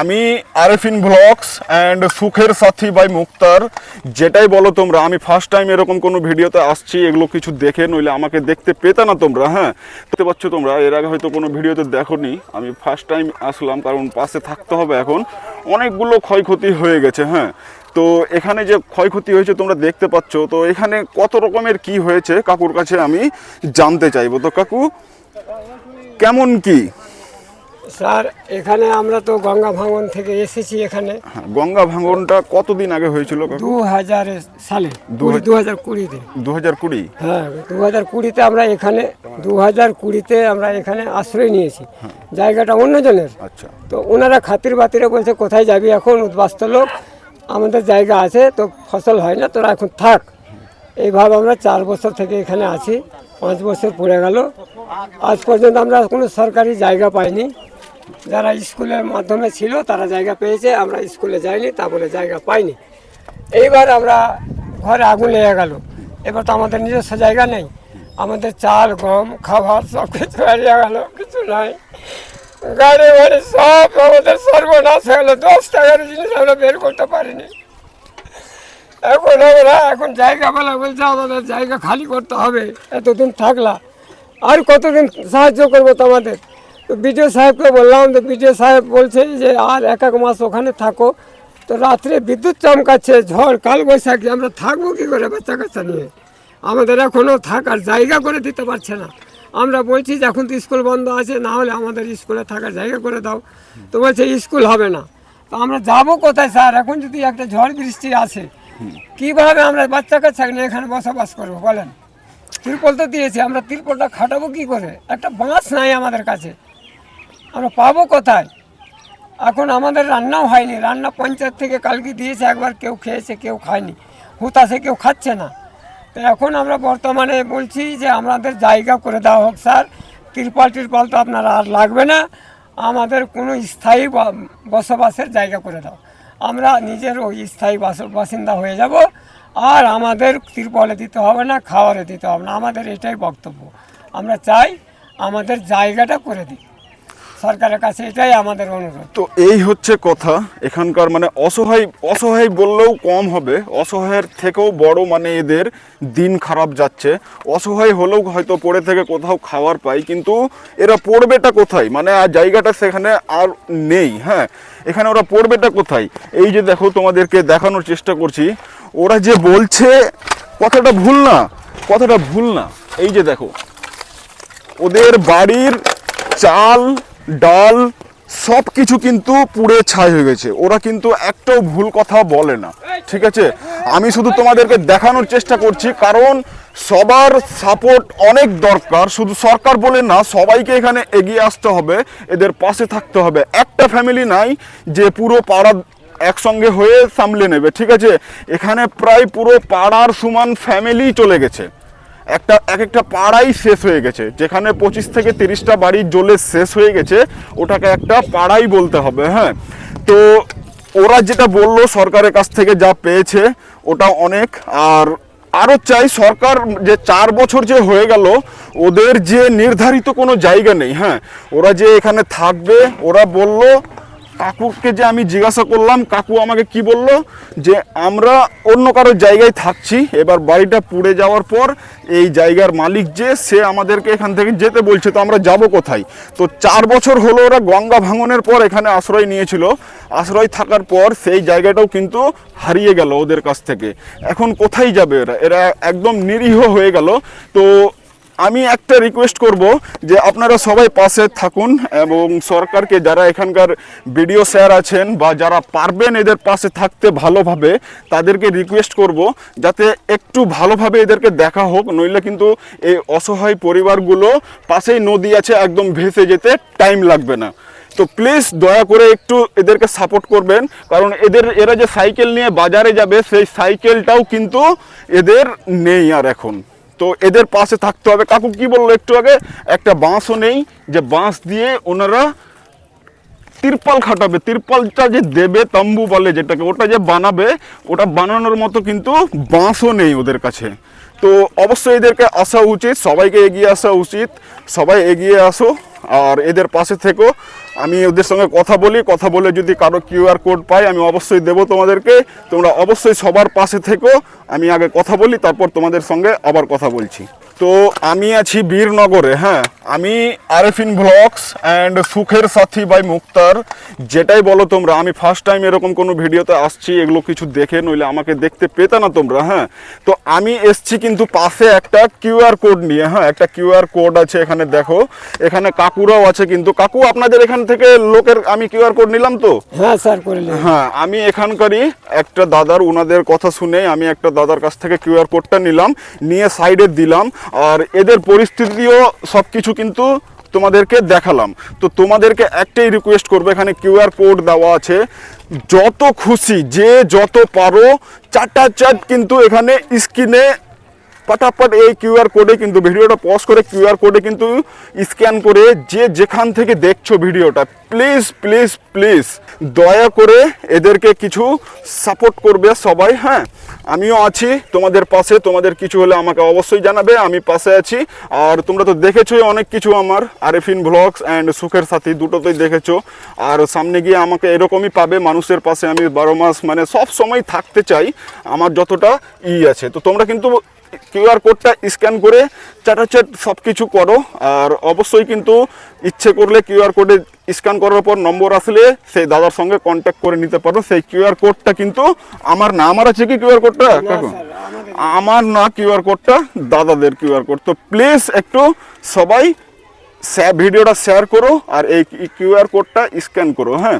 আমি Arefin blogs and সুখের সাথী by মুক্তার। যেটাই বলো তোমরা, আমি ফার্স্ট টাইম এরকম কোনো ভিডিওতে আসছি, এগুলো কিছু দেখে নইলে আমাকে দেখতে পেতে না তোমরা হ্যাঁ? দেখতে পাচ্ছ তোমরা, এর আগে হয়তো কোনো ভিডিওতে দেখোনি। আমি ফার্স্ট টাইম আসলাম, কারণ পাশে থাকতে হবে এখন। অনেকগুলো ক্ষয়ক্ষতি হয়ে গেছে হ্যাঁ? তো এখানে যে ক্ষয়ক্ষতি হয়েছে তোমরা দেখতে পাচ্ছ, তো এখানে কত রকমের কি হয়েছে, কাকুর কাছে আমি জানতে চাইব। তো কাকু, কেমন কি? স্যার এখানে আমরা তো গঙ্গা ভাঙন থেকে এসেছি এখানে। হ্যাঁ, গঙ্গা ভাঙনটা কতদিন আগে হয়েছিল দু হাজার সালে দু হাজার- দু হাজার কুড়িতে। দু হাজার কুড়ি? হ্যাঁ দু হাজার কুড়িতে আমরা এখানে দু হাজার কুড়িতে আমরা এখানে আশ্রয় নিয়েছি। জায়গাটা অন্যজনের। আচ্ছা। তো ওনারা খাতির বাতিরে বলছে কোথায় যাবি এখন উদ্বাস্ত লোক? আমাদের জায়গা আছে তো ফসল হয় না তোরা এখন থাক। এইভাবে আমরা চার বছর থেকে এখানে আছি পাঁচ বছর পড়ে গেল। আজ পর্যন্ত আমরা কোনো সরকারি জায়গা পাইনি। যারা স্কুলের মাধ্যমে ছিল, তারা জায়গা পেয়েছে, আমরা স্কুলে যাইনি, তা বলে জায়গা পাইনি। এইবার আমরা ঘরে আগুন লেগে গেল। এবার তো আমাদের নিজস্ব জায়গা নেই। আমাদের চাল, গম, খাবার সব কিছু হারিয়ে গেল, কিছু নাই। গাড়ি, বাড়ি সব আমাদের সর্বনাশ হয়ে গেলো। দশ টাকার জিনিস আমরা বের করতে পারিনি। এখন আমরা, এখন জায়গা বেলা বলছে, আমাদের জায়গা খালি করতে হবে। এতদিন থাকলা। আর কতদিন সাহায্য করব তোমাদের? তো বিডিও সাহেবকে বললাম, তো বিডিও সাহেব বলছে যে, আর এক এক মাস ওখানে থাকো। তো রাত্রে বিদ্যুৎ চমকাচ্ছে, ঝড়, কাল বৈশাখী আমরা থাকব কী করে বাচ্চা কাচ্চা নিয়ে? আমাদের এখনও থাকার জায়গা করে দিতে পারছে না। আমরা বলছি যে, এখন তো স্কুল বন্ধ আছে, না হলে আমাদের স্কুলে থাকার জায়গা করে দাও। তো বলছে, স্কুল হবে না। তো আমরা যাব কোথায় স্যার? এখন যদি একটা ঝড় বৃষ্টি আসে, কীভাবে আমরা বাচ্চা কাচ্চা নিয়ে এখানে বসবাস করব বলেন? তিরপল তো দিয়েছে, আমরা তিরপলটা খাটাবো কি করে? একটা বাঁশ নাই আমাদের কাছে। আমরা পাবো কোথায়? এখন আমাদের রান্নাও হয়নি। রান্না পঞ্চায়েত থেকে কালকে দিয়েছে, একবার কেউ খেয়েছে, কেউ খায়নি। হুতাশে কেউ খাচ্ছে না। তো এখন আমরা বর্তমানে বলছি যে আমাদের জায়গা করে দেওয়া হোক, স্যার। তিরপাল টিরপাল তো আপনার আর লাগবে না। আমাদের কোনো স্থায়ী বসবাসের জায়গা করে দাও। আমরা নিজের ওই স্থায়ী বাস- বাসিন্দা হয়ে যাব। আর আমাদের তিরপলে দিতে হবে না, খাওয়ারে দিতে হবে না। আমাদের এটাই বক্তব্য। আমরা চাই আমাদের জায়গাটা করে দিই সরকারের কাছে এটাই আমাদের অনুরোধ। তো এই হচ্ছে কথা, এখানকার মানে অসহায় অসহায় বললেও কম হবে, অসহায়ের থেকেও বড় মানে এদের দিন খারাপ যাচ্ছে। অসহায় হলেও হয়তো পড়ে থেকে কোথাও খাবার পাই, কিন্তু এরা পড়বেটা কোথায়? মানে আর জায়গাটা সেখানে আর নেই হ্যাঁ? এখানে ওরা পড়বেটা কোথায়? এই যে দেখো তোমাদেরকে দেখানোর চেষ্টা করছি, ওরা যে বলছে, কথাটা ভুল না, কথাটা ভুল না। এই যে দেখো, ওদের বাড়ির চাল ডাল সব কিছু কিন্তু পুড়ে ছাই হয়ে গেছে। ওরা কিন্তু একটাও ভুল কথা বলে না। ঠিক আছে? আমি শুধু তোমাদেরকে দেখানোর চেষ্টা করছি, কারণ সবার সাপোর্ট অনেক দরকার। শুধু সরকার বলে না, সবাইকে এখানে এগিয়ে আসতে হবে, এদের পাশে থাকতে হবে। একটা ফ্যামিলি নাই যে পুরো পাড়া একসঙ্গে হয়ে সামলে নেবে, ঠিক আছে? এখানে প্রায় পুরো পাড়ার সমান ফ্যামিলি চলে গেছে। একটা, এক একটা পাড়াই শেষ হয়ে গেছে। যেখানে পঁচিশ থেকে তিরিশটা বাড়ি জ্বলে শেষ হয়ে গেছে, ওটাকে একটা পাড়াই বলতে হবে হ্যাঁ? তো ওরা যেটা বলল সরকারের কাছ থেকে যা পেয়েছে, ওটা অনেক। আর আরও চাই, সরকার যে চার বছর যে হয়ে গেল, ওদের যে নির্ধারিত কোনো জায়গা নেই হ্যাঁ? ওরা যে এখানে থাকবে, ওরা বলল কাকুকে যে আমি জিজ্ঞাসা করলাম, কাকু আমাকে কি বলল? যে আমরা অন্য কারও জায়গায় থাকছি, এবার বাড়িটা পুড়ে যাওয়ার পর এই জায়গার মালিক যে, সে আমাদেরকে এখান থেকে যেতে বলছে, তো আমরা যাব কোথায়? তো চার বছর হলো ওরা গঙ্গা ভাঙনের পর এখানে আশ্রয় নিয়েছিল। আশ্রয় থাকার পর সেই জায়গাটাও কিন্তু হারিয়ে গেল ওদের কাছ থেকে। এখন কোথায় যাবে এরা এরা একদম নিরীহ হয়ে গেল। তো আমি একটা রিকোয়েস্ট করব যে আপনারা সবাই পাশে থাকুন এবং সরকারকে যারা এখানকার বিডিও স্যার আছেন বা যারা পারবেন এদের পাশে থাকতে ভালোভাবে, তাদেরকে রিকোয়েস্ট করব যাতে একটু ভালোভাবে এদেরকে দেখা হোক, নইলে কিন্তু এই অসহায় পরিবারগুলো পাশেই নদী আছে, একদম ভেসে যেতে টাইম লাগবে না। তো প্লিজ দয়া করে একটু এদেরকে সাপোর্ট করবেন, কারণ এদের, এরা যে সাইকেল নিয়ে বাজারে যাবে, সেই সাইকেলটাও কিন্তু এদের নেই আর এখন। তো এদের পাশে থাকতে হবে। কাকু কি বলল একটু আগে? একটা বাঁশও নেই, যে বাঁশ দিয়ে ওনারা তিরপাল খাটাবে। তিরপালটা যে দেবে, তাম্বু বলে যেটাকে, ওটা যে বানাবে, ওটা বানানোর মতো কিন্তু বাঁশও নেই ওদের কাছে। তো অবশ্যই এদেরকে আসা উচিত, সবাইকে এগিয়ে আসা উচিত। সবাই এগিয়ে আসো। আর এদের পাশে থেকো। আমি ওদের সঙ্গে কথা বলি, কথা বলে যদি কারও কিউআর কোড পাই, আমি অবশ্যই দেবো তোমাদেরকে। তোমরা অবশ্যই সবার পাশে থেকো। আমি আগে কথা বলি, তারপর তোমাদের সঙ্গে আবার কথা বলছি। তো আমি আছি বীরনগরে হ্যাঁ। আমি আরেফিন ব্লগস অ্যান্ড সুখের সাথী বাই মুক্তার। যেটাই বলো তোমরা আমি ফার্স্ট টাইম এরকম কোনো ভিডিওতে আসছি এগুলো কিছু দেখে নইলে আমাকে দেখতে পেতে না তোমরা হ্যাঁ। তো আমি এসছি কিন্তু পাশে একটা কিউআর কোড নিয়ে হ্যাঁ একটা কিউআর কোড আছে এখানে দেখো। এখানে কাকুরাও আছে কিন্তু কাকু আপনাদের এখান থেকে লোকের আমি কিউআর কোড নিলাম তো? হ্যাঁ স্যার হ্যাঁ আমি এখানকারই একটা দাদার ওনাদের কথা শুনে আমি একটা দাদার কাছ থেকে কিউআর কোডটা নিলাম নিয়ে সাইডে দিলাম। আর এদের পরিস্থিতিও সব কিছু কিন্তু তোমাদেরকে দেখালাম। তো তোমাদেরকে একটাই রিকোয়েস্ট করব, এখানে কিউআর কোড দেওয়া আছে। যত খুশি, যে যত পারো চারটা চাট কিন্তু এখানে স্ক্রিনে পাটাপাট এই কিউআর কোডে কিন্তু ভিডিওটা পজ করে কিউআর কোডে কিন্তু স্ক্যান করে যে যেখান থেকে দেখছ ভিডিওটা প্লিজ প্লিজ প্লিজ দয়া করে এদেরকে কিছু সাপোর্ট করবে সবাই হ্যাঁ? আমিও আছি, তোমাদের পাশে, তোমাদের কিছু হলে আমাকে অবশ্যই জানাবে, আমি পাশে আছি। আর তোমরা তো দেখেছোই অনেক কিছু আমার, আরেফিন ব্লগস অ্যান্ড সুখের সাথী দুটোতেই দেখেছ। আর সামনে গিয়ে আমাকে এরকমই পাবে, মানুষের পাশে আমি বারো মাস মানে সব সময় থাকতে চাই, আমার যতটা ই আছে। তো তোমরা কিন্তু কিউআর কোডটা স্ক্যান করে চ্যাটাচ্যাট সব কিছু করো। আর অবশ্যই কিন্তু ইচ্ছে করলে কিউআর কোডে স্ক্যান করার পর নম্বর আসলে সেই দাদার সঙ্গে কন্ট্যাক্ট করে নিতে পারো। সেই কিউআর কোডটা কিন্তু আমার না আমার আছে কি কিউআর কোডটা? কাকু? আমার না কিউআর কোডটা দাদাদের কিউআর কোড। তো প্লিজ একটু সবাই ভিডিওটা শেয়ার করো আর এই কিউআর কোডটা স্ক্যান করো হ্যাঁ?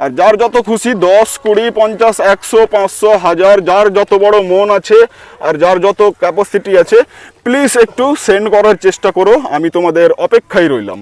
আর যার যত খুশি দশ, কুড়ি, পঞ্চাশ, একশো, পাঁচশো, হাজার, যার যত বড় মন আছে আর যার যত ক্যাপাসিটি আছে প্লিজ একটু সেন্ড করার চেষ্টা করো, আমি তোমাদের অপেক্ষায় রইলাম।